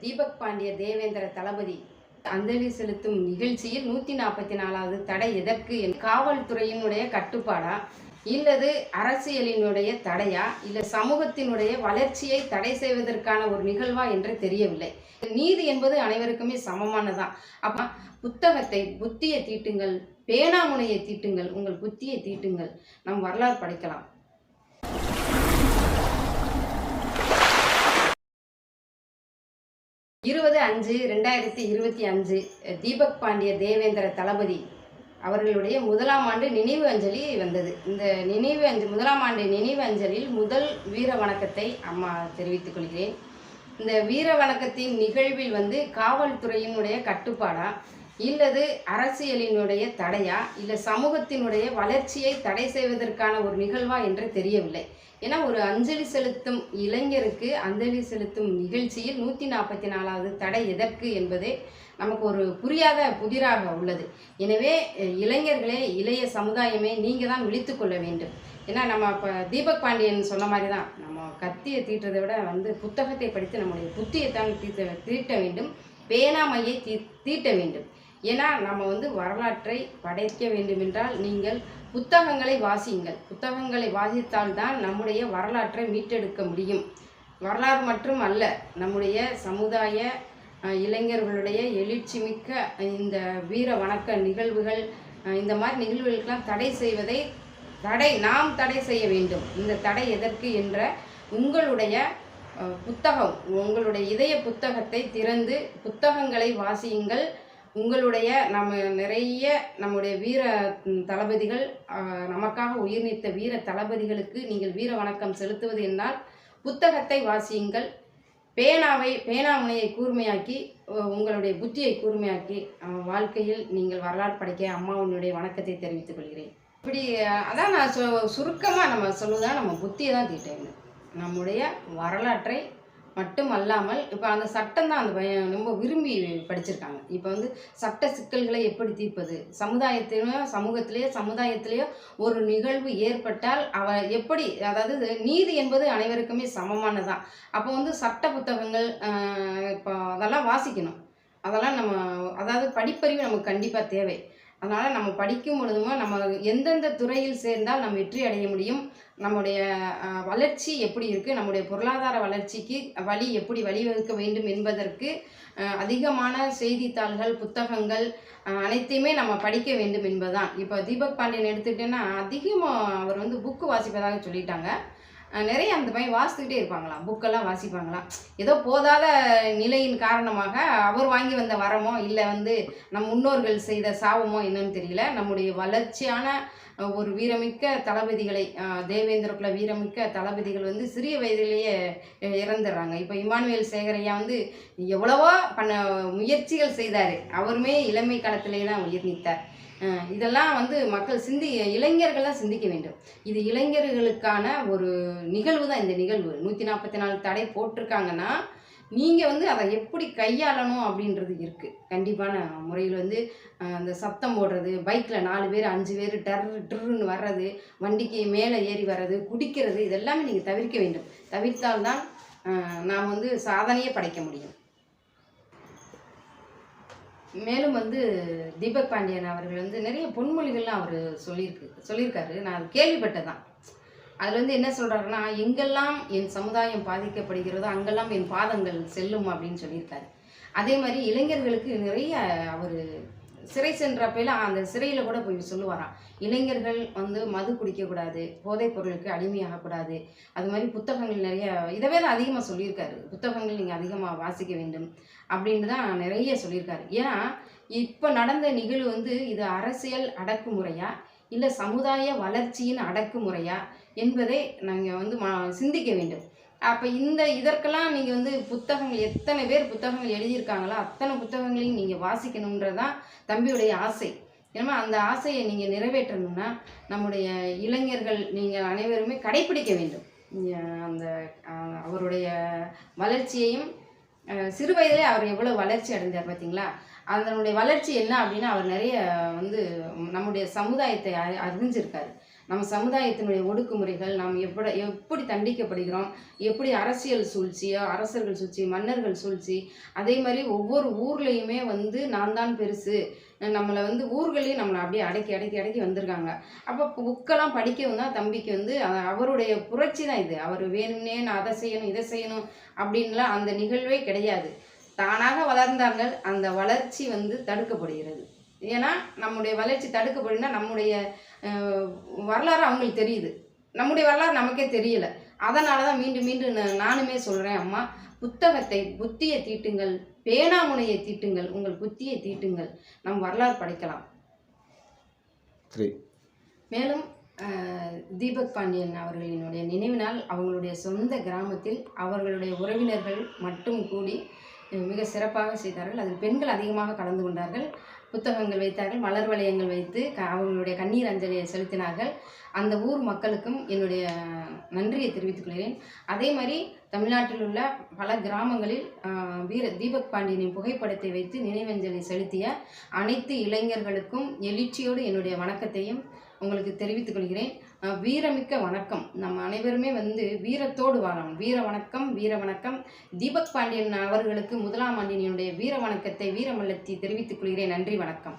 தீபக் பாண்டிய தேவேந்திர தளபதி. அஞ்சலி செலுத்தும் நிகழ்ச்சியில் நூற்றி நாற்பத்தி நாலாவது தடை எதற்கு என் காவல்துறையினுடைய கட்டுப்பாடா? இல்லது அரசியலினுடைய தடையா? இல்லை சமூகத்தினுடைய வளர்ச்சியை தடை செய்வதற்கான ஒரு நிகழ்வா என்று தெரியவில்லை. நீதி என்பது அனைவருக்குமே சமமானதான் அப்ப புத்தகத்தை புத்தியை தீட்டுங்கள் பேனாமுனையை தீட்டுங்கள் உங்கள் புத்தியை தீட்டுங்கள். நம் வரலாறு படைக்கலாம். இருபது அஞ்சு ரெண்டாயிரத்தி இருபத்தி அஞ்சு தீபக் பாண்டிய தேவேந்திர தளபதி அவர்களுடைய முதலாம் ஆண்டு நினைவு அஞ்சலி வந்தது. இந்த நினைவு அஞ்சு முதலாம் ஆண்டு நினைவு அஞ்சலில் முதல் வீர வணக்கத்தை அம்மா தெரிவித்துக் கொள்கிறேன். இந்த வீர வணக்கத்தின் நிகழ்வில் வந்து காவல்துறையினுடைய கட்டுப்பாடா? இல்லது அரசியலினுடைய தடையா? இல்லை சமூகத்தினுடைய வளர்ச்சியை தடை செய்வதற்கான ஒரு நிகழ்வா என்று தெரியவில்லை. ஏன்னா ஒரு அஞ்சலி செலுத்தும் இளைஞருக்கு அஞ்சலி செலுத்தும் நிகழ்ச்சியில் நூற்றி நாற்பத்தி நாலாவது தடை எதற்கு என்பதே நமக்கு ஒரு புரியாத புதிராக உள்ளது. எனவே இளைஞர்களே இளைய சமுதாயமே நீங்கள் தான் விழித்து கொள்ள வேண்டும். ஏன்னா நம்ம இப்போ தீபக் பாண்டியன் சொன்ன மாதிரி தான் நம்ம கத்தியை தீட்டுறதை விட வந்து புத்தகத்தை படித்து நம்முடைய புத்தியை தான் தீட்ட தீட்ட வேண்டும். பேனாமையை தீ தீட்ட வேண்டும். ஏன்னா நம்ம வந்து வரலாற்றை படைக்க வேண்டுமென்றால் நீங்கள் புத்தகங்களை வாசியுங்கள். புத்தகங்களை வாசித்தால்தான் நம்முடைய வரலாற்றை மீட்டெடுக்க முடியும். வரலாறு மட்டும் அல்ல நம்முடைய சமுதாய இளைஞர்களுடைய எழுச்சி மிக்க இந்த வீர வணக்க நிகழ்வுகள் இந்த மாதிரி நிகழ்வுகளுக்கெல்லாம் தடை செய்வதை தடை நாம் தடை செய்ய வேண்டும். இந்த தடை எதற்கு என்ற உங்களுடைய புத்தகம் உங்களுடைய இதய புத்தகத்தை திறந்து புத்தகங்களை வாசியுங்கள். உங்களுடைய நம்ம நிறைய நம்முடைய வீர தளபதிகள் நமக்காக உயிர் நீத்த வீர தளபதிகளுக்கு நீங்கள் வீர வணக்கம் செலுத்துவது என்னால் புத்தகத்தை வாசியுங்கள். பேனாவை பேனாமுனையை கூர்மையாக்கி உங்களுடைய புத்தியை கூர்மையாக்கி வாழ்க்கையில் நீங்கள் வரலாறு படைக்க அம்மாவுடைய வணக்கத்தை தெரிவித்துக் கொள்கிறேன். இப்படி அதான் நான் சொ சுருக்கமாக நம்ம சொல்லுதான் நம்ம புத்தியை தான் தீட்டேன்னு. நம்முடைய வரலாற்றை மட்டும் அல்லாமல் இப்போ அந்த சட்டம் தான் அந்த பையன் ரொம்ப விரும்பி படிச்சிருக்காங்க. இப்போ வந்து சட்ட சிக்கல்களை எப்படி தீர்ப்பது? சமுதாயத்திலேயோ சமூகத்திலேயோ சமுதாயத்திலேயோ ஒரு நிகழ்வு ஏற்பட்டால் அவ எப்படி அதாவது நீதி என்பது அனைவருக்குமே சமமானதான் அப்போ வந்து சட்ட புத்தகங்கள் இப்போ அதெல்லாம் வாசிக்கணும். அதெல்லாம் நம்ம அதாவது படிப்பறிவு நமக்கு கண்டிப்பாக தேவை. அதனால் நம்ம படிக்கும் பொழுதுமோ நம்ம எந்தெந்த துறையில் சேர்ந்தால் நம்ம வெற்றி அடைய முடியும்? நம்முடைய வளர்ச்சி எப்படி இருக்குது நம்முடைய பொருளாதார வளர்ச்சிக்கு வழி எப்படி வழிவகுக்க வேண்டும் என்பதற்கு அதிகமான செய்தித்தாள்கள் புத்தகங்கள் அனைத்தையுமே நம்ம படிக்க வேண்டும் என்பதுதான். இப்போ தீபக் பாண்டியன் எடுத்துக்கிட்டேன்னா அதிகமாக அவர் வந்து புக்கு வாசிப்பதாக சொல்லிட்டாங்க. நிறைய அந்த பையன் வாசித்துக்கிட்டே இருப்பாங்களாம். புக்கெல்லாம் வாசிப்பாங்களாம். ஏதோ போதாத நிலையின் காரணமாக அவர் வாங்கி வந்த வரமோ இல்லை வந்து நம் முன்னோர்கள் செய்த சாபமோ என்னன்னு தெரியல. நம்முடைய வளர்ச்சியான ஒரு வீரமிக்க தளபதிகளை தேவேந்திரக்குள்ள தேவேந்திர குல வீரமிக்க தளபதிகள் வந்து சிறிய வயதிலேயே இறந்துடுறாங்க. இப்போ இமானுவேல் சேகரையா வந்து எவ்வளவோ பண்ண முயற்சிகள் செய்தார். அவருமே இளமை காலத்திலேயே தான் உயிர் நீத்தார். இதெல்லாம் வந்து மக்கள் சிந்தி இளைஞர்கள்லாம் சிந்திக்க வேண்டும். இது இளைஞர்களுக்கான ஒரு நிகழ்வு தான் இந்த நிகழ்வு. நூற்றி நாற்பத்தி நாலு தடை போட்டிருக்காங்கன்னா நீங்கள் வந்து அதை எப்படி கையாளணும் அப்படின்றது இருக்குது கண்டிப்பான முறையில் வந்து அந்த சத்தம் போடுறது பைக்கில் நாலு பேர் அஞ்சு பேர் டர் ட்ருன்னு வர்றது வண்டிக்கு மேலே ஏறி வர்றது குடிக்கிறது இதெல்லாமே நீங்கள் தவிர்க்க வேண்டும். தவிர்த்தால்தான் நாம் வந்து சாதனையே படைக்க முடியும். மேலும் வந்து தீபக் பாண்டியன் அவர்கள் வந்து நிறைய பொன்மொழிகள்லாம் அவர் சொல்லியிருக்கு சொல்லியிருக்காரு. நான் கேள்விப்பட்டதான் அதில் வந்து என்ன சொல்கிறாருன்னா எங்கெல்லாம் என் சமுதாயம் பாதிக்கப்படுகிறதோ அங்கெல்லாம் என் பாதங்கள் செல்லும் அப்படின்னு சொல்லியிருக்காரு. அதே மாதிரி இளைஞர்களுக்கு நிறைய அவர் சிறை சென்றப்பையில் அந்த சிறையில் கூட போய் சொல்லுவாராம். இளைஞர்கள் வந்து மது குடிக்கக்கூடாது போதைப் பொருளுக்கு அடிமையாகக்கூடாது. அது மாதிரி புத்தகங்கள் நிறைய இதவே தான் அதிகமாக சொல்லியிருக்காரு. புத்தகங்கள் நீங்கள் அதிகமாக வாசிக்க வேண்டும் அப்படின்னு தான் நிறைய சொல்லியிருக்காரு. ஏன்னா இப்போ நடந்த நிகழ்வு வந்து இது அரசியல் அடக்குமுறையா இல்லை சமுதாய வளர்ச்சியின் அடக்குமுறையா என்பதை நாங்கள் வந்து மா சிந்திக்க வேண்டும். அப்போ இந்த இதற்கெல்லாம் நீங்கள் வந்து புத்தகங்கள் எத்தனை பேர் புத்தகங்கள் எழுதியிருக்காங்களோ அத்தனை புத்தகங்களையும் நீங்கள் வாசிக்கணுன்றதான் தம்பியுடைய ஆசை. ஏன்னா அந்த ஆசையை நீங்கள் நிறைவேற்றணும்னா நம்முடைய இளைஞர்கள் நீங்கள் அனைவருமே கடைப்பிடிக்க வேண்டும். அந்த அவருடைய வளர்ச்சியையும் சிறு வயதிலே அவர் எவ்வளோ வளர்ச்சி அடைஞ்சார் பார்த்தீங்களா அதனுடைய வளர்ச்சி என்ன அப்படின்னா அவர் நிறைய வந்து நம்முடைய சமுதாயத்தை அறி- அறிஞ்சிருக்காரு. நம்ம சமுதாயத்தினுடைய ஒடுக்குமுறைகள் நாம் எப்படி எப்படி தண்டிக்கப்படுகிறோம் எப்படி அரசியல் சூழ்ச்சியோ அரசர்கள் சூழ்ச்சி மன்னர்கள் சூழ்ச்சி அதே மாதிரி ஒவ்வொரு ஊர்லேயுமே வந்து நான் தான் பெருசு. நம்மளை வந்து ஊர்களையும் நம்மளை அப்படியே அடக்கி அடக்கி அடக்கி வந்திருக்காங்க. அப்போ புக்கெல்லாம் படிக்கவும் தான் தம்பிக்கு வந்து அவருடைய புரட்சி தான் இது. அவர் வேணும்னே நான் அதை செய்யணும் இதை செய்யணும் அப்படின்லாம் அந்த நிகழ்வே கிடையாது. தானாக வளர்ந்தார்கள் அந்த வளர்ச்சி வந்து தடுக்கப்படுகிறது. ஏன்னா நம்முடைய வளர்ச்சி தடுக்கப்படுனா நம்முடைய வரலாறு அவங்களுக்கு தெரியுது. நம்முடைய வரலாறு நமக்கே தெரியல. அதனால தான் மீண்டும் மீண்டும் நான் நானுமே சொல்கிறேன் அம்மா புத்தகத்தை புத்தியை தீட்டுங்கள் பேனாமுனையை தீட்டுங்கள் உங்கள் புத்தியை தீட்டுங்கள். நம் வரலாறு படைக்கலாம். மேலும் தீபக் பாண்டியன் அவர்களினுடைய நினைவு நாள் அவங்களுடைய சொந்த கிராமத்தில் அவர்களுடைய உறவினர்கள் மட்டும் கூடி மிக சிறப்பாக செய்தார்கள். அதில் பெண்கள் அதிகமாக கலந்து கொண்டார்கள். புத்தகங்கள் வைத்தார்கள் மலர் வளையங்கள் வைத்து க அவங்களுடைய கண்ணீர் அஞ்சலியை செலுத்தினார்கள். அந்த ஊர் மக்களுக்கும் என்னுடைய நன்றியை தெரிவித்துக் கொள்கிறேன். அதே மாதிரி தமிழ்நாட்டில் உள்ள பல கிராமங்களில் வீர தீபக் பாண்டியனின் புகைப்படத்தை வைத்து நினைவஞ்சலி செலுத்திய அனைத்து இளைஞர்களுக்கும் எழுச்சியோடு என்னுடைய வணக்கத்தையும் உங்களுக்கு தெரிவித்துக் கொள்கிறேன். வீரமிக்க வணக்கம். நம்ம அனைவருமே வந்து வீரத்தோடு வாழணும். வீர வணக்கம் வீர வணக்கம். தீபக் பாண்டியன் அவர்களுக்கு முதலாம் ஆண்டினுடைய வீர வணக்கத்தை வீரமல்லத்தி தெரிவித்துக் கொள்கிறேன். நன்றி வணக்கம்.